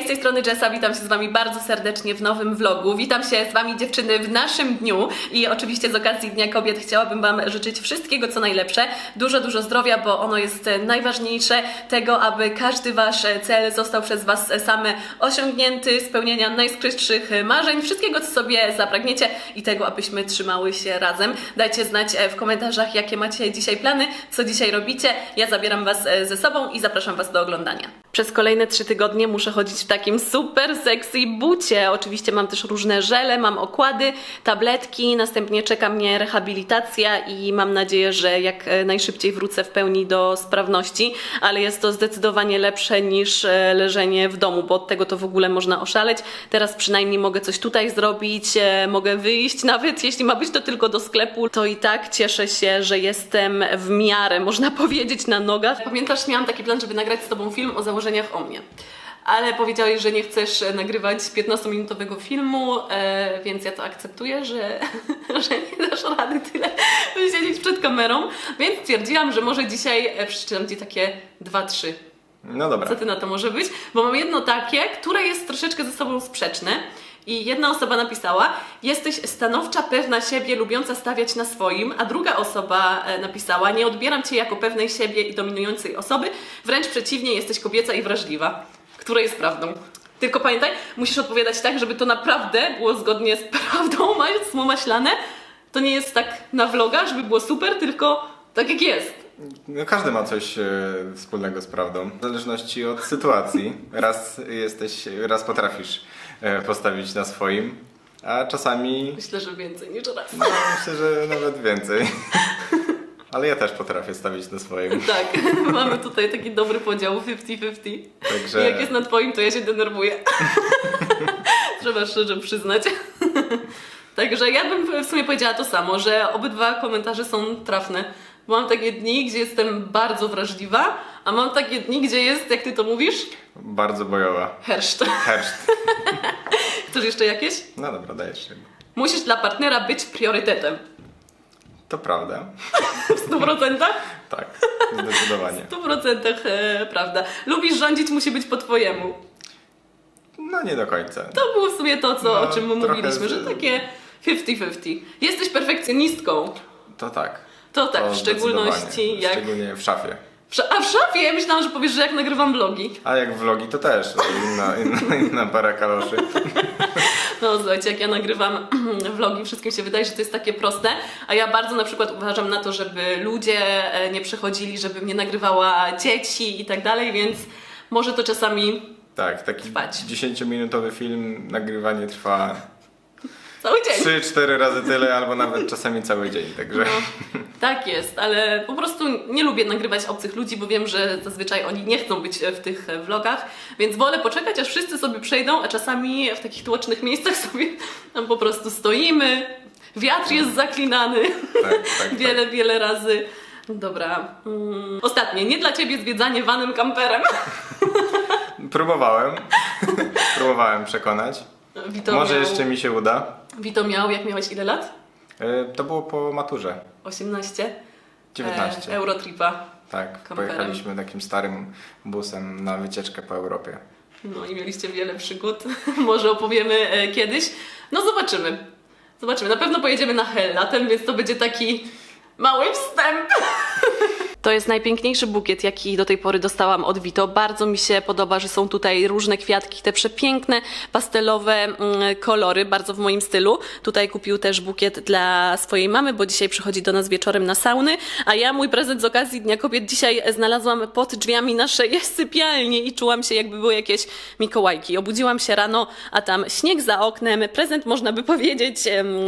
Hej, z tej strony Jessa, witam się z Wami bardzo serdecznie w nowym vlogu. Witam się z Wami dziewczyny w naszym dniu i oczywiście z okazji Dnia Kobiet chciałabym Wam życzyć wszystkiego co najlepsze. Dużo, dużo zdrowia, bo ono jest e, najważniejsze, tego aby każdy Wasz e, cel został przez Was e, same osiągnięty, spełnienia najskrytszych marzeń, wszystkiego co sobie zapragniecie i tego abyśmy trzymały się razem. Dajcie znać w komentarzach jakie macie dzisiaj plany, co dzisiaj robicie. Ja zabieram Was ze sobą i zapraszam Was do oglądania. Przez kolejne trzy tygodnie muszę chodzić w takim super sexy bucie. Oczywiście mam też różne żele, mam okłady, tabletki, następnie czeka mnie rehabilitacja i mam nadzieję, że jak e, najszybciej wrócę w pełni do sprawności, ale jest to zdecydowanie lepsze niż e, leżenie w domu, bo od tego to w ogóle można oszaleć. Teraz przynajmniej mogę coś tutaj zrobić, e, mogę wyjść, nawet jeśli ma być to tylko do sklepu, to i tak cieszę się, że jestem w miarę, można powiedzieć, na nogach. Pamiętasz, miałam taki plan, żeby nagrać z Tobą film o założeniach o mnie. Ale powiedziałeś, że nie chcesz e, nagrywać 15-minutowego filmu, e, więc ja to akceptuję, że, że nie dasz rady tyle siedzieć przed kamerą. Więc stwierdziłam, że może dzisiaj e, przeczytam Ci takie 2-3 No dobra. co ty na to może być? Bo mam jedno takie, które jest troszeczkę ze sobą sprzeczne. I jedna osoba napisała: Jesteś stanowcza, pewna siebie, lubiąca stawiać na swoim, a druga osoba e, napisała: Nie odbieram cię jako pewnej siebie i dominującej osoby, wręcz przeciwnie, jesteś kobieca i wrażliwa. Które jest prawdą. Tylko pamiętaj, musisz odpowiadać tak, żeby to naprawdę było zgodnie z prawdą, mając maślane. To nie jest tak na vloga, żeby było super, tylko tak jak jest. No, każdy ma coś e, wspólnego z prawdą. W zależności od sytuacji. Raz jesteś, raz potrafisz postawić na swoim, a czasami Myślę, że więcej niż raz. no, myślę, że nawet więcej. Ale ja też potrafię stawić na swoim. Tak, mamy tutaj taki dobry podział 50-50. Także- I Jak jest na twoim, to ja się denerwuję. Trzeba szczerze przyznać. Także ja bym w sumie powiedziała to samo, że obydwa komentarze są trafne. Bo mam takie dni, gdzie jestem bardzo wrażliwa, a mam takie dni, gdzie jest, jak ty to mówisz, Bardzo bojowa. herszt. Herszt. Chcesz jeszcze jakieś? No dobra, dajesz się. Musisz dla partnera być priorytetem. To prawda. W 100%? Tak, zdecydowanie. W 100% e, prawda. Lubisz rządzić, musi być po twojemu. No nie do końca. To było w sumie to, co, No, o czym my trochę mówiliśmy, z- że takie 50-50. Jesteś perfekcjonistką. To tak. To tak, To w szczególności zdecydowanie. jak... Szczególnie w szafie. A w szafie? Ja myślałam, że powiesz, że jak nagrywam vlogi. A jak vlogi to też inna, inna, inna para kaloszy. No słuchajcie, jak ja nagrywam vlogi, wszystkim się wydaje, że to jest takie proste, a ja bardzo na przykład uważam na to, żeby ludzie e, nie przychodzili, żebym nie nagrywała dzieci i tak dalej, więc może to czasami Tak, taki Trwać. 10-minutowy film, nagrywanie trwa cały dzień. 3-4 razy tyle, albo nawet czasami cały dzień, także No, tak jest, ale po prostu nie lubię nagrywać obcych ludzi, bo wiem, że zazwyczaj oni nie chcą być w tych vlogach, więc wolę poczekać, aż wszyscy sobie przejdą, a czasami w takich tłocznych miejscach sobie tam po prostu stoimy, wiatr jest zaklinany tak, tak, wiele, wiele razy. Dobra. Mm. Ostatnie, nie dla ciebie zwiedzanie vanem kamperem. tak. Próbowałem, próbowałem przekonać. Może jeszcze mi się uda. Wito miał, jak miałeś ile lat? E, To było po maturze, 18? 19. E, Eurotripa. Tak, kamperem. pojechaliśmy takim starym busem na wycieczkę po Europie. No i mieliście wiele przygód. Może opowiemy e, kiedyś. No zobaczymy. Zobaczymy. Na pewno pojedziemy na Hell latem, więc to będzie taki mały wstęp. To jest najpiękniejszy bukiet, jaki do tej pory dostałam od Vito. Bardzo mi się podoba, że są tutaj różne kwiatki, te przepiękne, pastelowe mm, kolory, bardzo w moim stylu. Tutaj kupił też bukiet dla swojej mamy, bo dzisiaj przychodzi do nas wieczorem na sauny, a ja mój prezent z okazji Dnia Kobiet dzisiaj znalazłam pod drzwiami naszej sypialni i czułam się jakby były jakieś Mikołajki. Obudziłam się rano, a tam śnieg za oknem, prezent można by powiedzieć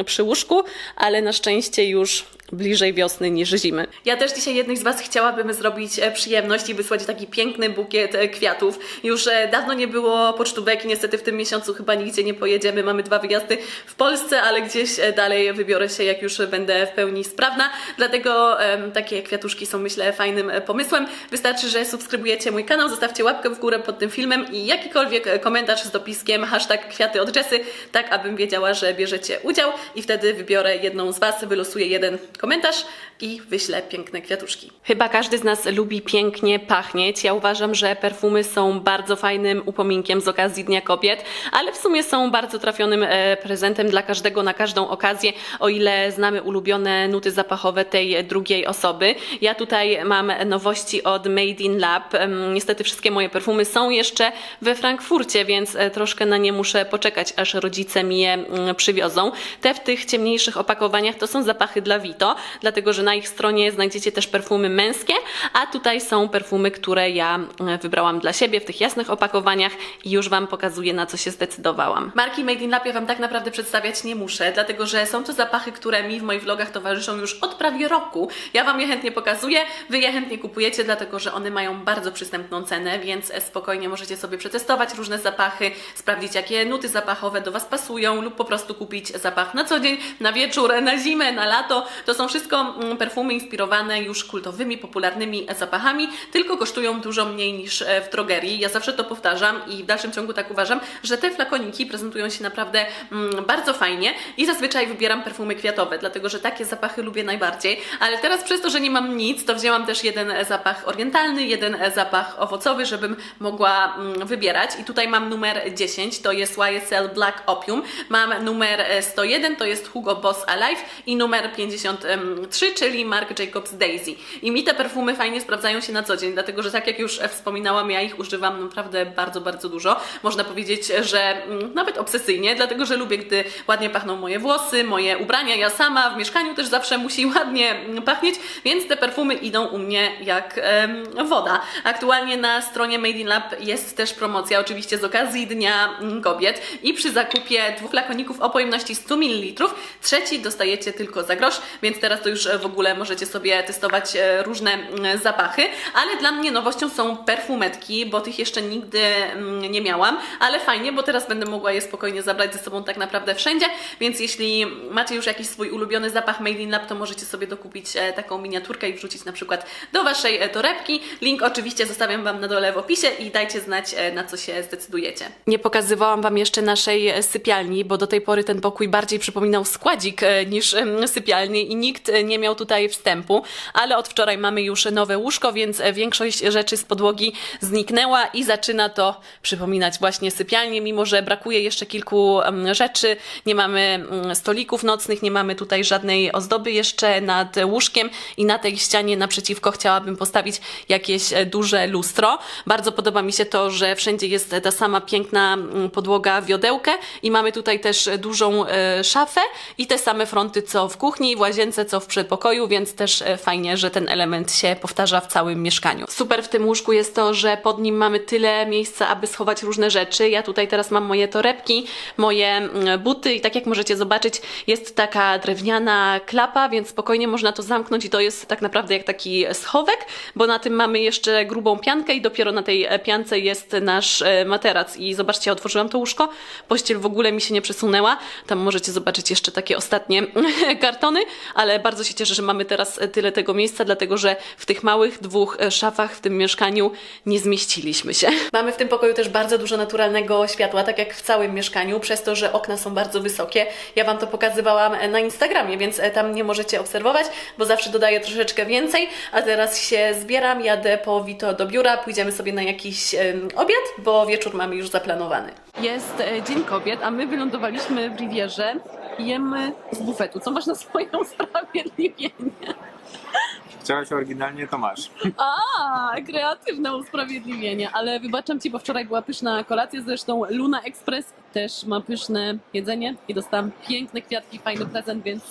przy łóżku, ale na szczęście już bliżej wiosny niż zimy. Ja też dzisiaj jednej z Was chciałabym zrobić e, przyjemność i wysłać taki piękny bukiet e, kwiatów. Już e, dawno nie było pocztówek i niestety w tym miesiącu chyba nigdzie nie pojedziemy. Mamy dwa wyjazdy w Polsce, ale gdzieś dalej wybiorę się, jak już będę w pełni sprawna. Dlatego takie kwiatuszki są myślę fajnym pomysłem. Wystarczy, że subskrybujecie mój kanał, zostawcie łapkę w górę pod tym filmem i jakikolwiek komentarz z dopiskiem hashtag kwiaty od Jessy, tak abym wiedziała, że bierzecie udział i wtedy wybiorę jedną z Was, wylosuję jeden komentarz i wyślę piękne kwiatuszki. Chyba każdy z nas lubi pięknie pachnieć. Ja uważam, że perfumy są bardzo fajnym upominkiem z okazji Dnia Kobiet, ale w sumie są bardzo trafionym e, prezentem dla każdego na każdą okazję, o ile znamy ulubione nuty zapachowe tej drugiej osoby. Ja tutaj mam nowości od Made in Lab. Niestety wszystkie moje perfumy są jeszcze we Frankfurcie, więc e, troszkę na nie muszę poczekać, aż rodzice mi je mm, przywiozą. Te w tych ciemniejszych opakowaniach to są zapachy dla Vito, dlatego że na ich stronie znajdziecie też perfumy męskie, a tutaj są perfumy, które ja e, wybrałam dla siebie w tych jasnych opakowaniach i już Wam pokazuję, na co się zdecydowałam. Marki Made in Lab ja Wam tak naprawdę przedstawiać nie muszę, dlatego że są to zapachy, które mi w moich vlogach towarzyszą już od prawie roku. Ja Wam je chętnie pokazuję, Wy je chętnie kupujecie, dlatego że one mają bardzo przystępną cenę, więc spokojnie możecie sobie przetestować różne zapachy, sprawdzić jakie nuty zapachowe do Was pasują lub po prostu kupić zapach na co dzień, na wieczór, na zimę, na lato. To są wszystko mm, perfumy inspirowane już kultowymi, popularnymi zapachami, tylko kosztują dużo mniej niż e, w drogerii. Ja zawsze to powtarzam i w dalszym ciągu tak uważam, że te flakoniki prezentują się naprawdę mm, bardzo fajnie i zazwyczaj wybieram perfumy kwiatowe, dlatego że takie zapachy lubię najbardziej. Ale teraz przez to, że nie mam nic, to wzięłam też jeden zapach orientalny, jeden zapach owocowy, żebym mogła mm, wybierać. I tutaj mam numer 10, to jest YSL Black Opium. Mam numer e, 101, to jest Hugo Boss Alive i numer 53, czyli Marc Jacobs Daisy. I mi te perfumy fajnie sprawdzają się na co dzień, dlatego że tak jak już e, wspominałam, ja ich używam naprawdę bardzo, bardzo dużo. Można powiedzieć, że mm, nawet obsesyjnie, dlatego że lubię, gdy ładnie pachną moje włosy, moje ubrania. Ja sama w mieszkaniu też zawsze musi ładnie mm, pachnieć, więc te perfumy idą u mnie jak em, woda. Aktualnie na stronie Made in Lab jest też promocja, oczywiście z okazji Dnia mm, Kobiet i przy zakupie dwóch flakoników o pojemności 100 ml, trzeci dostajecie tylko za grosz, więc teraz to już e, w ogóle możecie sobie testować e, różne mm, zapachy, ale dla mnie nowością są perfumetki, bo tych jeszcze nigdy mm, nie miałam, ale fajnie, bo teraz będę mogła je spokojnie zabrać ze sobą tak naprawdę wszędzie, więc jeśli macie już jakiś swój ulubiony zapach Made in Lab, to możecie sobie dokupić e, taką miniaturkę i wrzucić na przykład do Waszej e, torebki. Link oczywiście zostawiam Wam na dole w opisie i dajcie znać, e, na co się zdecydujecie. Nie pokazywałam Wam jeszcze naszej e, sypialni, bo do tej pory ten pokój bardziej przypominał składzik e, niż em, sypialnię i nikt e, nie miał tutaj wstępu, ale od wczoraj mamy już nowe łóżko, więc e, większość rzeczy z podłogi zniknęła i zaczyna to przypominać właśnie sypialnię, mimo że brakuje jeszcze kilku rzeczy. Nie mamy mm, stolików nocnych, nie mamy tutaj żadnej ozdoby jeszcze nad łóżkiem i na tej ścianie naprzeciwko chciałabym postawić jakieś e, duże lustro. Bardzo podoba mi się to, że wszędzie jest ta sama piękna mm, podłoga wiodełkę i mamy tutaj też dużą e, szafę i te same fronty co w kuchni, w łazience, co w przedpokoju, więc też e, fajnie, że ten element się powtarza w całym mieszkaniu. Super w tym łóżku jest to, że pod nim mamy tyle miejsca, aby schować różne rzeczy. Ja tutaj teraz mam moje torebki, moje mm, buty i tak jak możecie zobaczyć, jest taka drewniana klapa, więc spokojnie można to zamknąć i to jest tak naprawdę jak taki schowek, bo na tym mamy jeszcze grubą piankę i dopiero na tej e, piance jest nasz e, materac. I zobaczcie, otworzyłam to łóżko, pościel w ogóle mi się nie przesunęła. Tam możecie zobaczyć jeszcze takie ostatnie kartony, ale bardzo się cieszę, że mamy teraz tyle tego miejsca, dlatego że w tych małych dwóch e, szafach w tym mieszkaniu nie zmieściliśmy się. Mamy w tym pokoju też bardzo dużo naturalnego światła, tak jak w całym mieszkaniu, przez to, że okna są bardzo wysokie. Ja Wam to pokazywałam e, na Instagramie, więc e, tam nie możecie obserwować, bo zawsze dodaję troszeczkę więcej, a teraz się zbieram, jadę po Vito do biura, pójdziemy sobie na jakiś obiad, bo wieczór mamy już zaplanowany. Jest e, Dzień Kobiet, a my wylądowaliśmy w Rivierze jemy z bufetu, co masz na swoje usprawiedliwienie. Chciałeś oryginalnie, to masz. A, kreatywne usprawiedliwienie, ale wybaczam Ci, bo wczoraj była pyszna kolacja, zresztą Luna Express też ma pyszne jedzenie i dostałam piękne kwiatki, fajny prezent, więc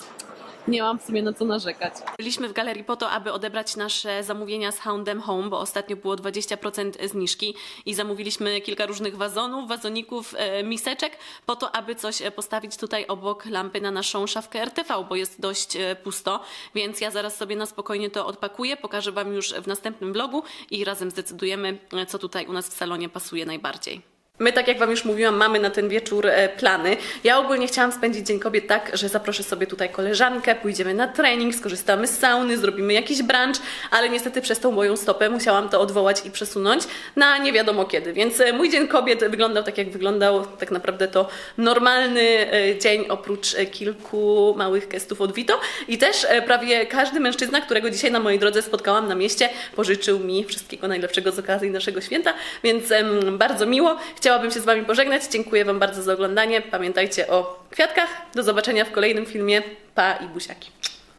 nie mam w sumie na co narzekać. Byliśmy w galerii po to, aby odebrać nasze zamówienia z Houndem Home, bo ostatnio było 20% zniżki i zamówiliśmy kilka różnych wazonów, wazoników, e, miseczek po to, aby coś e, postawić tutaj obok lampy na naszą szafkę RTV, bo jest dość e, pusto, więc ja zaraz sobie na spokojnie to odpakuję, pokażę Wam już w następnym vlogu i razem zdecydujemy, co tutaj u nas w salonie pasuje najbardziej. My, tak jak Wam już mówiłam, mamy na ten wieczór e, plany. Ja ogólnie chciałam spędzić Dzień Kobiet tak, że zaproszę sobie tutaj koleżankę, pójdziemy na trening, skorzystamy z sauny, zrobimy jakiś brunch, ale niestety przez tą moją stopę musiałam to odwołać i przesunąć na nie wiadomo kiedy. Więc e, mój Dzień Kobiet wyglądał tak, jak wyglądał tak naprawdę to normalny e, dzień, oprócz kilku małych gestów od Vito. I też prawie każdy mężczyzna, którego dzisiaj na mojej drodze spotkałam na mieście, pożyczył mi wszystkiego najlepszego z okazji naszego święta, więc bardzo miło. Chciałabym się z Wami pożegnać. Dziękuję Wam bardzo za oglądanie. Pamiętajcie o kwiatkach. Do zobaczenia w kolejnym filmie. Pa i buziaki.